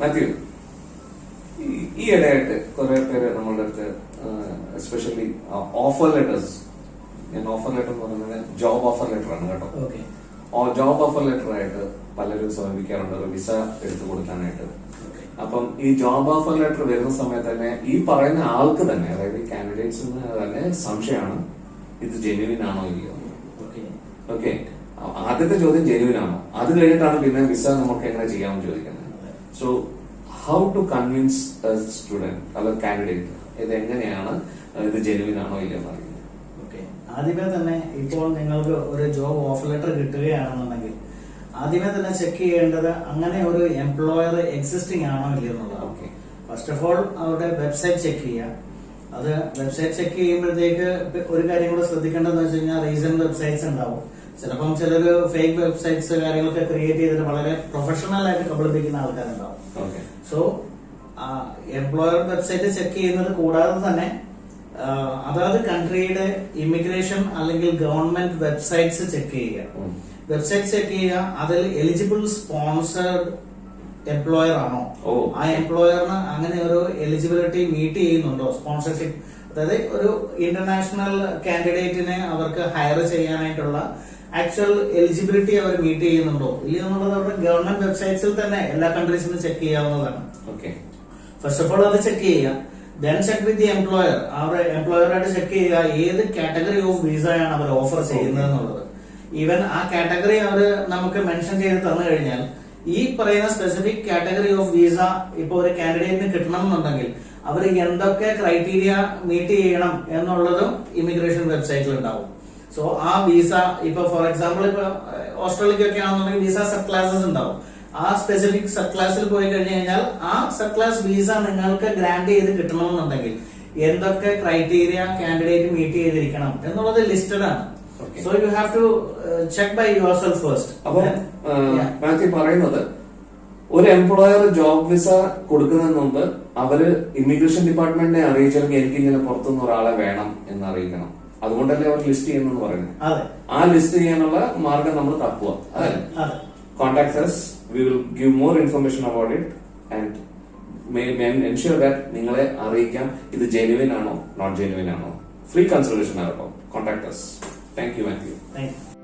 മാത്യു ഈ- ഇടയായിട്ട് കുറെ പേര് നമ്മളുടെ അടുത്ത് എസ്പെഷ്യലി ഓഫർ ലെറ്റേഴ്സ് ഞാൻ ഓഫർ ലെറ്റർ എന്ന് പറയുന്നത് ജോബ് ഓഫർ ലെറ്റർ ആണ് കേട്ടോ. ജോബ് ഓഫർ ലെറ്റർ ആയിട്ട് പലരും സമീപിക്കാറുണ്ട് വിസ എടുത്തു കൊടുക്കാനായിട്ട്. അപ്പം ഈ ജോബ് ഓഫർ ലെറ്റർ വരുന്ന സമയത്ത് തന്നെ ഈ പറയുന്ന ആൾക്ക് തന്നെ അതായത് കാൻഡിഡേറ്റ്സിന് തന്നെ സംശയമാണ് ഇത് ജെന്യുവിൻ ആണോ ഇല്ലയോ? ഓക്കെ ഓക്കെ ആദ്യത്തെ ചോദ്യം ജെന്യുവിൻ ആണോ? അത് കഴിഞ്ഞിട്ടാണ് പിന്നെ വിസ നമുക്ക് എങ്ങനെ ചെയ്യാമെന്ന് ചോദിക്കുന്നത്. So how to convince student അല്ല കാൻഡിഡേറ്റ് ഇത് എങ്ങനെയാണ് ഇത് ജെനുവിൻ ആണോ ഇല്ലെന്ന് അറിയുന്നത്? ആദ്യമേ തന്നെ ഇപ്പോൾ നിങ്ങൾക്ക് ഒരു ജോബ് ഓഫർ ലെറ്റർ കിട്ടുകയാണെന്നുണ്ടെങ്കിൽ ആദ്യമേ തന്നെ ചെക്ക് ചെയ്യേണ്ടത് അങ്ങനെ ഒരു എംപ്ലോയർ എക്സിസ്റ്റിംഗ് ആണോ ഇല്ലയോ എന്നുള്ളതാണ്. ഓക്കെ ഫസ്റ്റ് ഓഫ് ഓൾ അവരുടെ വെബ്സൈറ്റ് ചെക്ക് ചെയ്യുക. അത് വെബ്സൈറ്റ് ചെക്ക് ചെയ്യുമ്പോഴത്തേക്ക് ഒരു കാര്യം കൂടെ ശ്രദ്ധിക്കേണ്ടതെന്ന് വെച്ച് കഴിഞ്ഞാൽ റീസൺ വെബ്സൈറ്റ്സ് ഉണ്ടാവും. ചിലപ്പം ചിലർ ഫേക്ക് വെബ്സൈറ്റ്സ് കാര്യങ്ങളൊക്കെ ക്രിയേറ്റ് ചെയ്തിട്ട് വളരെ പ്രൊഫഷണൽ ആയിട്ട് കബളിപ്പിക്കുന്ന ആൾക്കാരുണ്ടാവും. സോ എംപ്ലോയർ വെബ്സൈറ്റ് ചെക്ക് ചെയ്യുന്നത് കൂടാതെ തന്നെ അതായത് അതാത് കൺട്രിയുടെ ഇമിഗ്രേഷൻ അല്ലെങ്കിൽ ഗവൺമെന്റ് വെബ്സൈറ്റ്സ് ചെക്ക് ചെയ്യുക. വെബ്സൈറ്റ് ചെക്ക് ചെയ്യുക അതിൽ എലിജിബിൾ സ്പോൺസേർഡ് എംപ്ലോയർ ആണോ? ആ എംപ്ലോയറിന് അങ്ങനെ ഒരു എലിജിബിലിറ്റി മീറ്റ് ചെയ്യുന്നുണ്ടോ? സ്പോൺസർഷിപ്പ് അതായത് ഒരു ഇന്റർനാഷണൽ കാൻഡിഡേറ്റിനെ അവർക്ക് ഹയർ ചെയ്യാനായിട്ടുള്ള ആക്ച്വൽ എലിജിബിലിറ്റി അവർ മീറ്റ് ചെയ്യുന്നുണ്ടോ? ഇല്ല എന്നുള്ളത് അവരുടെ ഗവൺമെന്റ് വെബ്സൈറ്റ്സിൽ തന്നെ എല്ലാ കൺട്രീസിലും ചെക്ക് ചെയ്യാവുന്നതാണ്. ഓക്കെ ഫസ്റ്റ് ഓഫ് ഓൾ അത് ചെക്ക് ചെയ്യുക. Then check with the employer അവരുടെ എംപ്ലോയറായിട്ട് ചെക്ക് ചെയ്യുക ഏത് കാറ്റഗറി ഓഫ് വിസയാണ് അവർ ഓഫർ ചെയ്യുന്നത് എന്നുള്ളത്. ഈവൻ ആ കാറ്റഗറി അവർ നമുക്ക് മെൻഷൻ ചെയ്ത് തന്നു കഴിഞ്ഞാൽ ഈ പറയുന്ന സ്പെസിഫിക് കാറ്റഗറി ഓഫ് വിസ ഇപ്പൊ ഒരു കാൻഡിഡേറ്റിന് കിട്ടണം എന്നുണ്ടെങ്കിൽ അവർ എന്തൊക്കെ ക്രൈറ്റീരിയ മീറ്റ് ചെയ്യണം എന്നുള്ളതും ഇമിഗ്രേഷൻ വെബ്സൈറ്റിൽ ഉണ്ടാവും. സോ ആ വിസ ഇപ്പൊ ഫോർ എക്സാമ്പിൾ ഇപ്പൊ ഓസ്ട്രേലിയക്കൊക്കെ ആണെന്നുണ്ടെങ്കിൽ വിസ സബ് ക്ലാസസ് ഉണ്ടാവും. ആ സ്പെസിഫിക് സബ് ക്ലാസ്സിൽ പോയി കഴിഞ്ഞു കഴിഞ്ഞാൽ ആ സബ് ക്ലാസ് വിസ നിങ്ങൾക്ക് ഗ്രാന്റ് ചെയ്ത് കിട്ടണമെന്നുണ്ടെങ്കിൽ എന്തൊക്കെ ക്രൈറ്റീരിയ കാൻഡിഡേറ്റ് മീറ്റ് ചെയ്തിരിക്കണം എന്നുള്ളത് ലിസ്റ്റഡ് ആണ്. So you have to check by yourself first അപ്പൊ മാത്യു പറയുന്നത് ഒരു എംപ്ലോയർ ജോബ് വിസ കൊടുക്കുന്നതിന് മുമ്പ് അവർ ഇമിഗ്രേഷൻ ഡിപ്പാർട്ട്മെന്റിനെ അറിയിച്ചാൽ എനിക്ക് ഇങ്ങനെ പുറത്തുനിന്ന് ഒരാളെ വേണം എന്ന് അറിയിക്കണം അതുകൊണ്ടല്ലേ അവർ ലിസ്റ്റ് ചെയ്യുന്നെന്ന് പറയുന്നത്. ആ ലിസ്റ്റ് ചെയ്യാനുള്ള മാർഗം നമ്മൾ തപ്പുക. അതെ. Contact we will give more information about it and ensure that നിങ്ങളെ അറിയിക്കാം. ഇത് ജെനുവിൻ ആണോ? നോട്ട് ജെനുവിൻ ആണോ? Free consultation ആകട്ടോ contact us. Thank you Mathew thank you